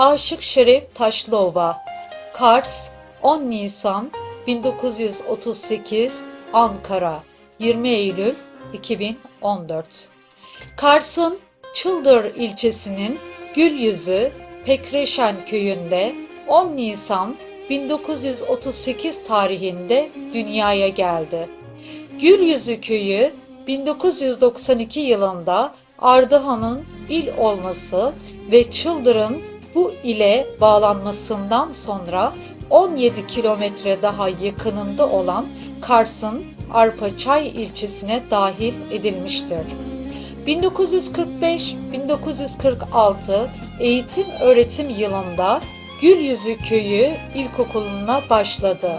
Aşık Şeref Taşlıova Kars 10 Nisan 1938 Ankara 20 Eylül 2014 Kars'ın Çıldır ilçesinin Gülyüzü Pekreşen köyünde 10 Nisan 1938 tarihinde dünyaya geldi. Gülyüzü köyü 1992 yılında Ardahan'ın il olması ve Çıldır'ın bu ile bağlanmasından sonra 17 kilometre daha yakınında olan Kars'ın Arpaçay ilçesine dahil edilmiştir. 1945-1946 eğitim öğretim yılında Gülyüzü Köyü İlkokulu'na başladı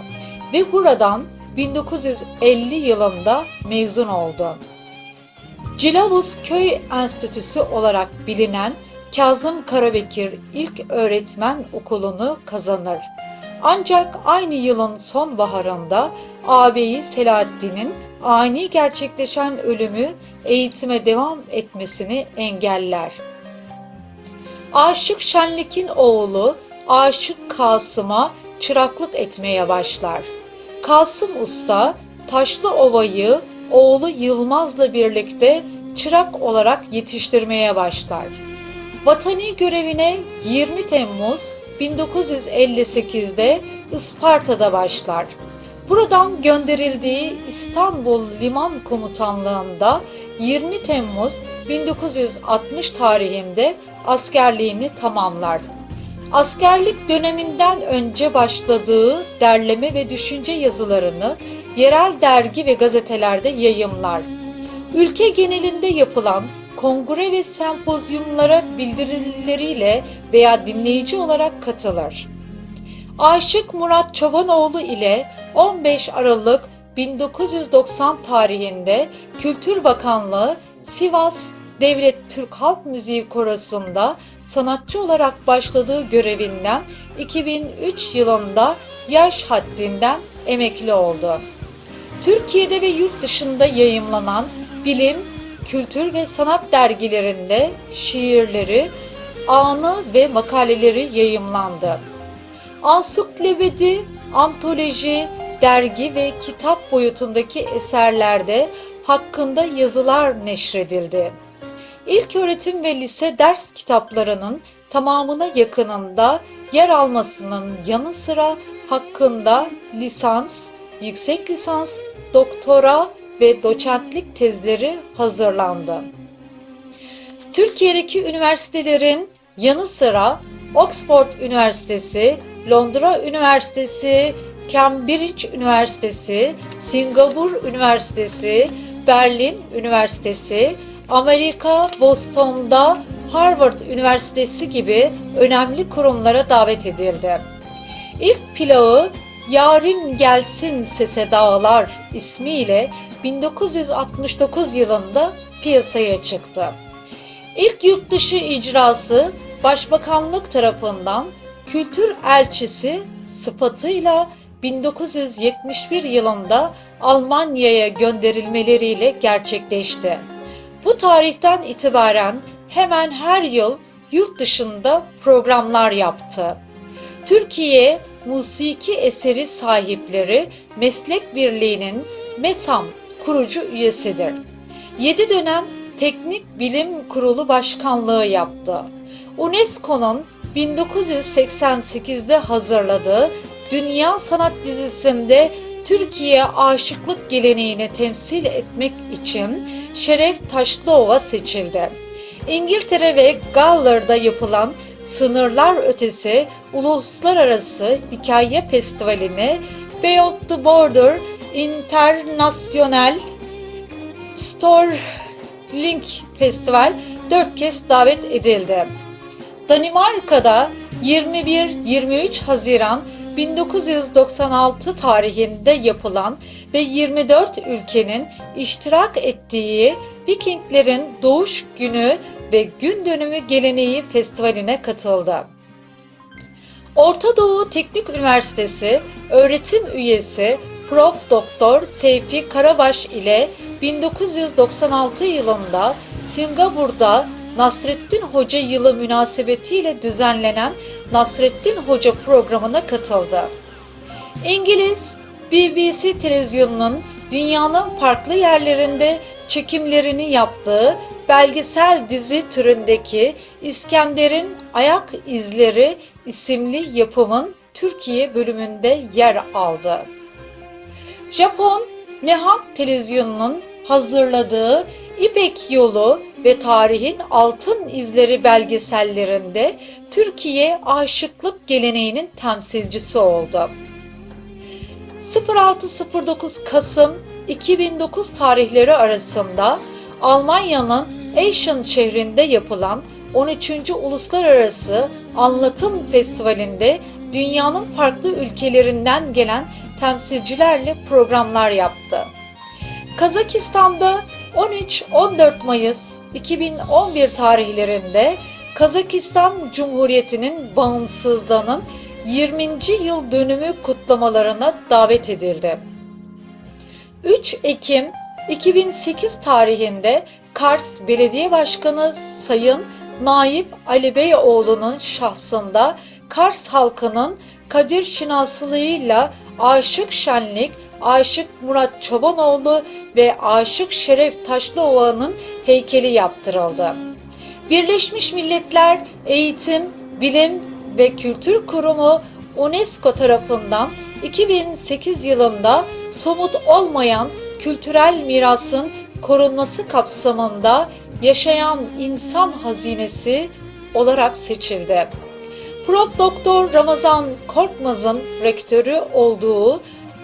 ve buradan 1950 yılında mezun oldu. Cilavuz Köy Enstitüsü olarak bilinen Kazım Karabekir İlk Öğretmen Okulu'nu kazanır. Ancak aynı yılın sonbaharında ağabeyi Selahaddin'in ani gerçekleşen ölümü eğitime devam etmesini engeller. Aşık Şenlik'in oğlu Aşık Kasım'a çıraklık etmeye başlar. Kasım Usta Taşlıova'yı oğlu Yılmaz'la birlikte çırak olarak yetiştirmeye başlar. Vatani görevine 20 Temmuz 1958'de Isparta'da başlar. Buradan gönderildiği İstanbul Liman Komutanlığı'nda 20 Temmuz 1960 tarihinde askerliğini tamamlar. Askerlik döneminden önce başladığı derleme ve düşünce yazılarını yerel dergi ve gazetelerde yayımlar. Ülke genelinde yapılan kongre ve sempozyumlara bildirileriyle veya dinleyici olarak katılır. Aşık Murat Çobanoğlu ile 15 Aralık 1990 tarihinde Kültür Bakanlığı Sivas Devlet Türk Halk Müziği Korosu'nda sanatçı olarak başladığı görevinden 2003 yılında yaş haddinden emekli oldu. Türkiye'de ve yurt dışında yayımlanan bilim, kültür ve sanat dergilerinde şiirleri, anı ve makaleleri yayımlandı. Ansiklopedi, antoloji, dergi ve kitap boyutundaki eserlerde hakkında yazılar neşredildi. İlk öğretim ve lise ders kitaplarının tamamına yakınında yer almasının yanı sıra hakkında lisans, yüksek lisans, doktora ve doçentlik tezleri hazırlandı. Türkiye'deki üniversitelerin yanı sıra Oxford Üniversitesi, Londra Üniversitesi, Cambridge Üniversitesi, Singapur Üniversitesi, Berlin Üniversitesi, Amerika Boston'da Harvard Üniversitesi gibi önemli kurumlara davet edildi. İlk plağı Yarın Gelsin Sese Dağlar ismiyle 1969 yılında piyasaya çıktı. İlk yurt dışı icrası Başbakanlık tarafından Kültür Elçisi sıfatıyla 1971 yılında Almanya'ya gönderilmeleriyle gerçekleşti. Bu tarihten itibaren hemen her yıl yurt dışında programlar yaptı. Türkiye Musiki Eseri Sahipleri Meslek Birliği'nin MESAM kurucu üyesidir. 7 dönem Teknik Bilim Kurulu Başkanlığı yaptı. UNESCO'nun 1988'de hazırladığı Dünya Sanat dizisinde Türkiye aşıklık geleneğini temsil etmek için Şeref Taşlıova seçildi. İngiltere ve Galler'da yapılan Sınırlar Ötesi Uluslararası Hikaye Festivali'ne Beyond the Border International Storytelling Festival 4 kez davet edildi. Danimarka'da 21-23 Haziran 1996 tarihinde yapılan ve 24 ülkenin iştirak ettiği Vikinglerin Doğuş Günü ve Gün Dönümü Geleneği Festivali'ne katıldı. Orta Doğu Teknik Üniversitesi öğretim üyesi Prof. Doktor Seyfi Karabaş ile 1996 yılında Singapur'da Nasrettin Hoca yılı münasebetiyle düzenlenen Nasrettin Hoca programına katıldı. İngiliz BBC televizyonunun dünyanın farklı yerlerinde çekimlerini yaptığı belgesel dizi türündeki İskender'in Ayak İzleri isimli yapımın Türkiye bölümünde yer aldı. Japon Neham televizyonunun hazırladığı İpek Yolu ve Tarihin Altın İzleri belgesellerinde Türkiye aşıklık geleneğinin temsilcisi oldu. 06-09 Kasım 2009 tarihleri arasında Almanya'nın Eschen şehrinde yapılan 13. Uluslararası Anlatım Festivali'nde dünyanın farklı ülkelerinden gelen temsilcilerle programlar yaptı. Kazakistan'da 13-14 Mayıs 2011 tarihlerinde Kazakistan Cumhuriyeti'nin bağımsızlığının 20. yıl dönümü kutlamalarına davet edildi. 3 Ekim 2008 tarihinde Kars Belediye Başkanı Sayın Naip Ali Beyoğlu'nun şahsında Kars halkının Kadir şinaslığıyla Aşık Şenlik, Aşık Murat Çobanoğlu ve Aşık Şeref Taşlıova'nın heykeli yaptırıldı. Birleşmiş Milletler Eğitim, Bilim ve Kültür Kurumu UNESCO tarafından 2008 yılında somut olmayan kültürel mirasın korunması kapsamında yaşayan insan hazinesi olarak seçildi. Prof. Doktor Ramazan Korkmaz'ın rektörü olduğu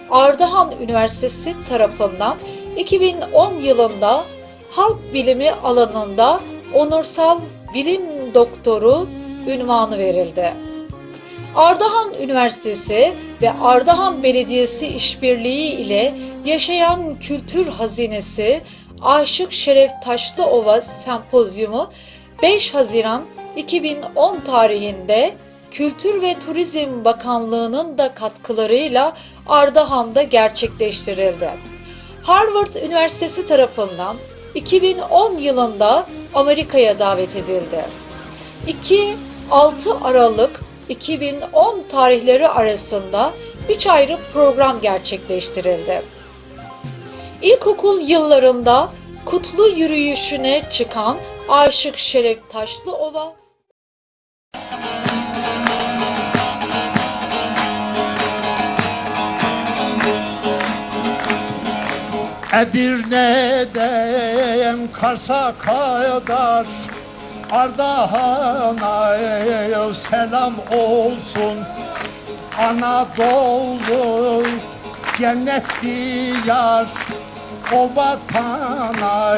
Ardahan Üniversitesi tarafından 2010 yılında halk bilimi alanında onursal bilim doktoru ünvanı verildi. Ardahan Üniversitesi ve Ardahan Belediyesi işbirliği ile Yaşayan Kültür Hazinesi Aşık Şeref Taşlıova Sempozyumu 5 Haziran 2010 tarihinde Kültür ve Turizm Bakanlığı'nın da katkılarıyla Ardahan'da gerçekleştirildi. Harvard Üniversitesi tarafından 2010 yılında Amerika'ya davet edildi. 2-6 Aralık 2010 tarihleri arasında 3 ayrı program gerçekleştirildi. İlkokul yıllarında kutlu yürüyüşüne çıkan Aşık Şeref Taşlıova Edirne'den Kars'a kadar Ardahan'a selam olsun. Anadolu cennet diyar O vatana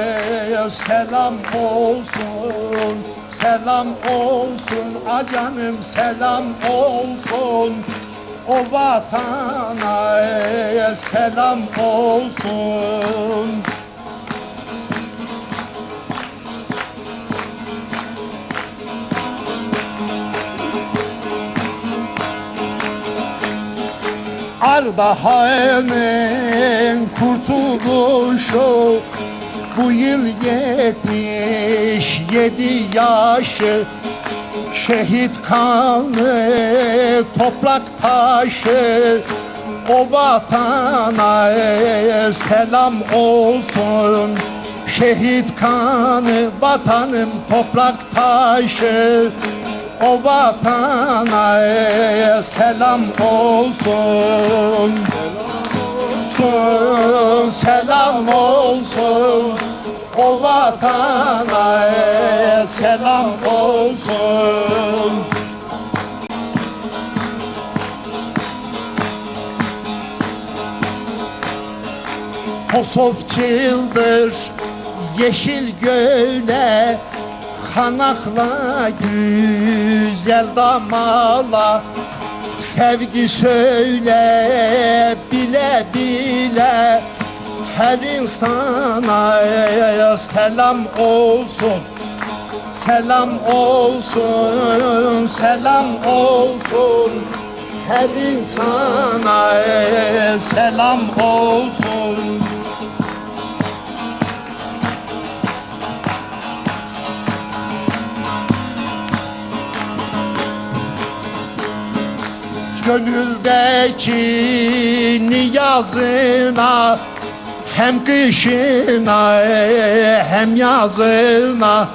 selam olsun. Selam olsun acanım selam olsun. O vatana selam olsun Ardahan'ın kurtuluşu bu yıl yetmiş yedi yaşı. Şehit kanı toprak taşı O vatana selam olsun. Şehit kanı vatanım toprak taşı O vatana selam olsun. Selam olsun, selam olsun. O vatana selam olsun. Posof çıldır yeşil göle Kanakla güzel damala Sevgi söyle bile bile her insana selam olsun Selam olsun, selam olsun. Her insana selam olsun Gönüldeki niyazına Hem kışına hem yazına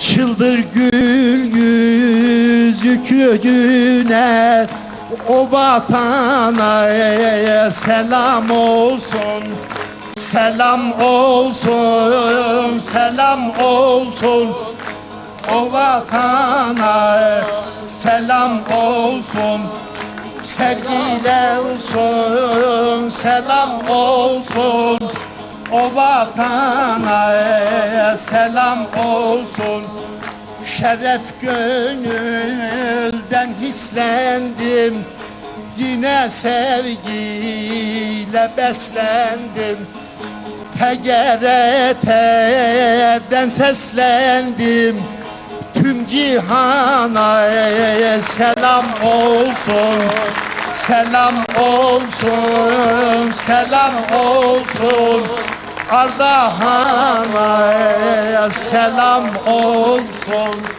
Çıldır gül yüzü köyüne O vatana selam olsun Selam olsun, selam olsun. O vatana selam olsun Sevgiler olsun, selam olsun. O vatana selam olsun. Şeref gönülden hislendim. Yine sevgiyle beslendim. TGRT'den seslendim Tüm cihana selam olsun Selam olsun, selam olsun. Ardahan'a selam olsun